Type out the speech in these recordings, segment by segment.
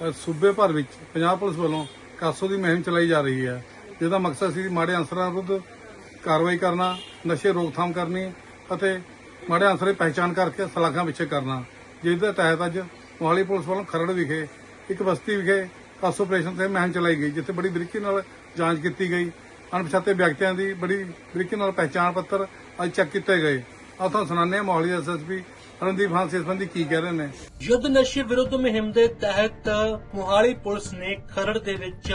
ਸੂਬੇ ਭਰ ਵਿੱਚ ਪੰਜਾਬ ਪੁਲਿਸ ਵੱਲੋਂ ਕਾਸੋ ਦੀ ਮੁਹਿੰਮ ਚਲਾਈ ਜਾ ਰਹੀ ਹੈ, ਜਿਹਦਾ ਮਕਸਦ ਸੀ ਮਾੜੇ ਅਨਸਰਾਂ ਵਿਰੁੱਧ ਕਾਰਵਾਈ ਕਰਨਾ, ਨਸ਼ੇ ਰੋਕਥਾਮ ਕਰਨੀ ਅਤੇ ਮਾੜੇ ਅਨਸਰਾਂ ਦੀ ਪਹਿਚਾਣ ਕਰਕੇ ਸਲਾਖਾਂ ਪਿੱਛੇ ਕਰਨਾ ਜਿਸ ਦੇ ਤਹਿਤ ਅੱਜ ਮੋਹਾਲੀ ਪੁਲਿਸ ਵੱਲੋਂ ਖਰੜ ਵਿਖੇ ਇੱਕ ਬਸਤੀ ਵਿਖੇ ਕਾਸੋ ਆਪਰੇਸ਼ਨ ਤੇ ਮੁਹਿੰਮ ਚਲਾਈ ਗਈ, ਜਿੱਥੇ ਬੜੀ ਬਰੀਕੀ ਨਾਲ ਜਾਂਚ ਕੀਤੀ ਗਈ। ਅਣਪਛਾਤੇ ਵਿਅਕਤੀਆਂ ਦੀ ਬੜੀ ਬਰੀਕੀ ਨਾਲ ਪਹਿਚਾਣ ਪੱਤਰ ਅੱਜ ਚੈੱਕ ਕੀਤੇ ਗਏ। ਆਹ ਤੁਹਾਨੂੰ ਸੁਣਾਉਂਦੇ ਹਾਂ ਮੋਹਾਲੀ ਐਸਐਸਪੀ ਰਣਦੀਪ ਹਾਂ ਇਸ ਸੰਬੰਧੀ ਕੀ ਕਹਿ ਰਹੇ ਨੇ? ਯੁੱਧ ਨਸ਼ੇ ਵਿਰੁੱਧ ਮੁਹਿੰਮ ਦੇ ਤਹਿਤ ਮੋਹਾਲੀ ਪੁਲਿਸ ਨੇ ਖਰੜ ਦੇ ਵਿੱਚ,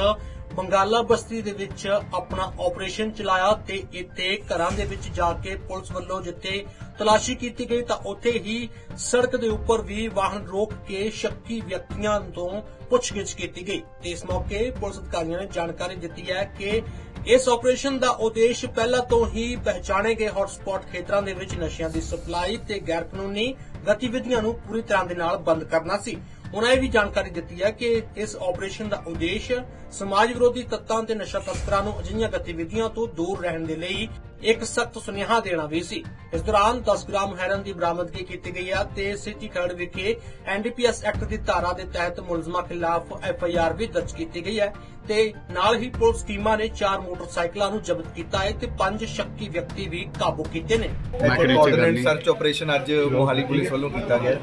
ਬੰਗਾਲਾ ਬਸਤੀ ਦੇ ਵਿੱਚ ਆਪਣਾ ਆਪਰੇਸ਼ਨ ਚਲਾਇਆ ਤੇ ਇੱਥੇ ਘਰਾਂ ਦੇ ਵਿੱਚ ਜਾ ਕੇ ਪੁਲਿਸ ਵੱਲੋਂ ਜਿੱਥੇ ਤਲਾਸ਼ੀ ਕੀਤੀ ਗਈ ਤਾਂ ਉੱਥੇ ਹੀ ਸੜਕ ਦੇ ਉੱਪਰ ਵੀ ਵਾਹਨ ਰੋਕ ਕੇ ਸ਼ੱਕੀ ਵਿਅਕਤੀਆਂ ਤੋਂ ਪੁੱਛਗਿੱਛ ਕੀਤੀ ਗਈ। ਤੇ ਇਸ ਮੌਕੇ ਪੁਲਿਸ ਅਧਿਕਾਰੀਆਂ ਨੇ ਜਾਣਕਾਰੀ ਦਿੱਤੀ ਹੈ ਕਿ ਇਸ ਆਪਰੇਸ਼ਨ ਦਾ ਉਦੇਸ਼ ਪਹਿਲਾਂ ਤੋਂ ਹੀ ਪਹਿਚਾਣੇ ਗਏ ਹੌਟਸਪੌਟ ਖੇਤਰਾਂ ਦੇ ਵਿੱਚ ਨਸ਼ਿਆਂ ਦੀ ਸਪਲਾਈ ਤੇ ਗੈਰਕਾਨੂੰਨੀ ਗਤੀਵਿਧੀਆਂ ਨੂੰ ਪੂਰੀ ਤਰ੍ਹਾਂ ਦੇ ਨਾਲ ਬੰਦ ਕਰਨਾ ਸੀ। ਉਹਨਾਂ ਇਹ ਵੀ ਜਾਣਕਾਰੀ ਦਿੱਤੀ ਹੈ ਕਿ ਇਸ ਆਪਰੇਸ਼ਨ ਦਾ ਉਦੇਸ਼ ਸਮਾਜ ਵਿਰੋਧੀ ਤੱਤਾਂ ਤੇ ਨਸ਼ਾ ਤਸਕਰਾਂ ਨੂੰ ਅਜਿਹੀਆਂ ਗਤੀਵਿਧੀਆਂ ਤੋਂ ਦੂਰ ਰਹਿਣ ਦੇ ਲਈ ਇੱਕ ਸਖਤ ਸੁਨੇਹਾ ਦੇਣਾ ਵੀ ਸੀ। ਇਸ ਦੌਰਾਨ 10 ਗ੍ਰਾਮ ਹੈਰਨ ਦੀ ਬਰਾਮਦਗੀ ਕੀਤੀ ਗਈ ਹੈ ਤੇ ਸਿਟੀ ਖਰੜ ਵਿਖੇ ਐਨਡੀਪੀਐਸ ਐਕਟ ਦੀ ਧਾਰਾ ਦੇ ਤਹਿਤ ਮੁਲਜ਼ਮਾਂ ਖਿਲਾਫ ਐਫਆਈਆਰ ਵੀ ਦਰਜ ਕੀਤੀ ਗਈ ਹੈ ਤੇ ਨਾਲ ਹੀ ਪੁਲਿਸ ਟੀਮਾਂ ਨੇ ਚਾਰ ਮੋਟਰਸਾਈਕਲਾਂ ਨੂੰ ਜ਼ਬਤ ਕੀਤਾ ਹੈ ਤੇ ਪੰਜ ਸ਼ੱਕੀ ਵਿਅਕਤੀ ਵੀ ਕਾਬੂ ਕੀਤੇ ਨੇ। ਕੋਆਰਡੀਨੇਟ ਸਰਚ ਆਪਰੇਸ਼ਨ ਅੱਜ ਮੋਹਾਲੀ ਪੁਲਿਸ ਵੱਲੋਂ ਕੀਤਾ ਗਿਆ।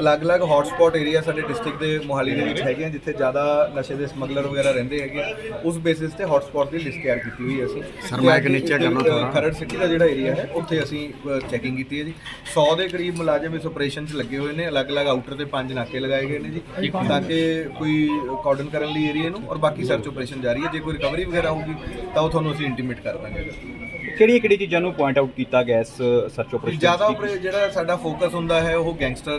ਅਲੱਗ-ਅਲੱਗ ਹੌਟਸਪੌਟ ਏਰੀਆ ਸਾਡੇ ਡਿਸਟ੍ਰਿਕਟ ਦੇ ਮੋਹਾਲੀ ਦੇ ਵਿੱਚ ਹੈਗੇ ਆ ਜਿੱਥੇ ਜ਼ਿਆਦਾ ਨਸ਼ੇ ਦੇ ਸਮਗਲਰ ਵਗੈਰਾ ਰਹਿੰਦੇ ਹੈਗੇ ਆ। ਉਸ ਬੇਸਿਸ ਤੇ ਹੌਟਸਪੌਟ ਦੀ ਲਿਸਟ ਤਿਆਰ ਕੀਤੀ ਹੋਈ ਹੈ ਅਸੀਂ। Sir, ਮੈਂ ਇੱਕ ਨੀਚੇ ਕਰਨਾ ਥੋੜ੍ਹਾ। ਖਰੜ ਸਿਟੀ ਦਾ ਜਿਹੜਾ ਏਰੀਆ ਹੈ ਉੱਥੇ ਅਸੀਂ ਚੈਕਿੰਗ ਕੀਤੀ ਹੈ ਜੀ। 100 ਦੇ ਕਰੀਬ ਮੁਲਾਜ਼ਮ ਇਸ ਆਪਰੇਸ਼ਨ 'ਚ ਲੱਗੇ ਹੋਏ ਨੇ ਅਲੱਗ-ਅਲੱਗ ਆਊਟਰ ਤੇ ਪੰਜ ਨਾਕੇ ਲਗਾਏ ਗਏ ਨੇ ਜੀ ਤਾਂ ਕਿ ਕੋਈ ਕਾਰਡਨ ਕਰਨ ਲਈ ਏਰੀਆ ਨੂੰ ਔਰ ਬਾਕੀ ਸਰਚ ਆਪਰੇਸ਼ਨ ਜਾਰੀ ਹੈ। ਜੇ ਕੋਈ ਰਿਕਵਰੀ ਵਗੈਰਾ ਹੋਊਗੀ ਤਾਂ ਉਹ ਤੁਹਾਨੂੰ ਅਸੀਂ ਇੰਟੀਮੇਟ ਕਰ ਦਾਂਗੇ। ਕਿਹੜੀ ਕਿਹੜੀ ਚੀਜ਼ਾਂ ਨੂੰ ਪੁਆਇੰਟ ਆਊਟ ਕੀਤਾ ਗਿਆ ਇਸ ਸਰਚ ਆਪਰੇਸ਼ਨ ਜ਼ਿਆਦਾ ਜਿਹੜਾ ਸਾਡਾ ਫੋਕਸ ਹੁੰਦਾ ਹੈ ਉਹ ਗੈਂਗਸਟਰ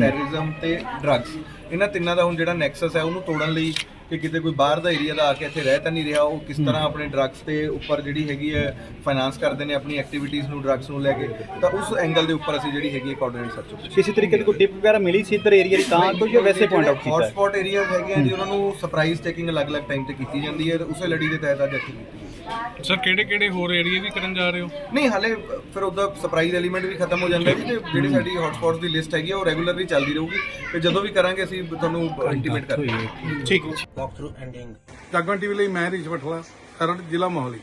ਟੈਰਰਿਜ਼ਮ ਤੇ ਡਰੱਗਸ ਇਹਨਾਂ ਤਿੰਨਾਂ ਦਾ ਹੁਣ ਜਿਹੜਾ ਨੈਕਸਸ ਹੈ ਉਹਨੂੰ ਤੋੜਨ ਲਈ ਕਿ ਕਿਤੇ ਕੋਈ ਬਾਹਰ ਦਾ ਏਰੀਆ ਦਾ ਆ ਕੇ ਇੱਥੇ ਰਹਿ ਤਾਂ ਨਹੀਂ ਰਿਹਾ ਉਹ ਕਿਸ ਤਰ੍ਹਾਂ ਆਪਣੇ ਡਰੱਗਸ ਤੇ ਉੱਪਰ ਜਿਹੜੀ ਹੈਗੀ ਹੈ ਫਾਈਨਾਂਸ ਕਰਦੇ ਨੇ ਆਪਣੀ ਐਕਟੀਵਿਟੀਜ਼ ਨੂੰ ਡਰੱਗਸ ਨੂੰ ਲੈ ਕੇ ਤਾਂ ਉਸ ਐਂਗਲ ਦੇ ਉੱਪਰ ਅਸੀਂ ਜਿਹੜੀ ਹੈਗੀ ਹੈ ਕੋਆਰਡੀਨੇਟ ਸਰਚ ਕਿਸੇ ਤਰੀਕੇ ਦੀ ਕੋਈ ਟਿਪ ਵਗੈਰਾ ਮਿਲੀ ਸੀ ਇੱਧਰ ਏਰੀਆ ਦੀ? ਤਾਂ ਜਾਂ ਵੈਸੇ ਪੁਆਇੰਟ ਆਊਟ ਕੀਤਾ ਹੈ? ਹੌਟਸਪੌਟ ਏਰੀਆ ਹੈਗੇ ਆ ਜੀ ਉਹਨਾਂ ਨੂੰ ਸਰਪ੍ਰਾਈਜ਼ ਟੇਕਿੰਗ ਅਲੱਗ-ਅਲੱਗ ਟਾਈਮ ਤੇ ਕੀਤੀ ਜਾਂਦੀ ਹੈ ਉਸੇ ਲੜੀ ਦੇ ਤਹਿਤ ਅੱਜ ਇੱਥੇ ਕੀਤੀ। ਸਰ ਕਿਹੜੇ ਕਿਹੜੇ ਹੋਰ ਏਰੀਆ ਵੀ ਕਰਨ ਜਾ ਰਹੇ ਹੋ? ਨਹੀਂ ਹਾਲੇ ਫਿਰ ਉਹਦਾ ਸਰਪ੍ਰਾਈਜ਼ ਐਲੀਮੈਂਟ ਵੀ ਖਤਮ ਹੋ ਜਾਂਦਾ ਜੀ ਤੇ ਜਿਹੜੀ ਸਾਡੀ ਹੌਟਸਪੌਟਸ ਦੀ ਲਿਸਟ ਹੈਗੀ ਆ, ਉਹ ਰੈਗੂਲਰਲੀ ਚੱਲਦੀ ਰਹੂਗੀ ਤੇ ਜਦੋਂ ਵੀ ਕਰਾਂਗੇ ਅਸੀਂ ਤੁਹਾਨੂੰ ਇੰਟੀਮੇਟ ਕਰਾਂਗੇ ਠੀਕ। Walk through ending Jagan TV ਲਈ ਮੈਂ ਰਿਸ਼ ਬਠਲਾ ਖਰੜ ਜ਼ਿਲ੍ਹਾ ਮੋਹਾਲੀ।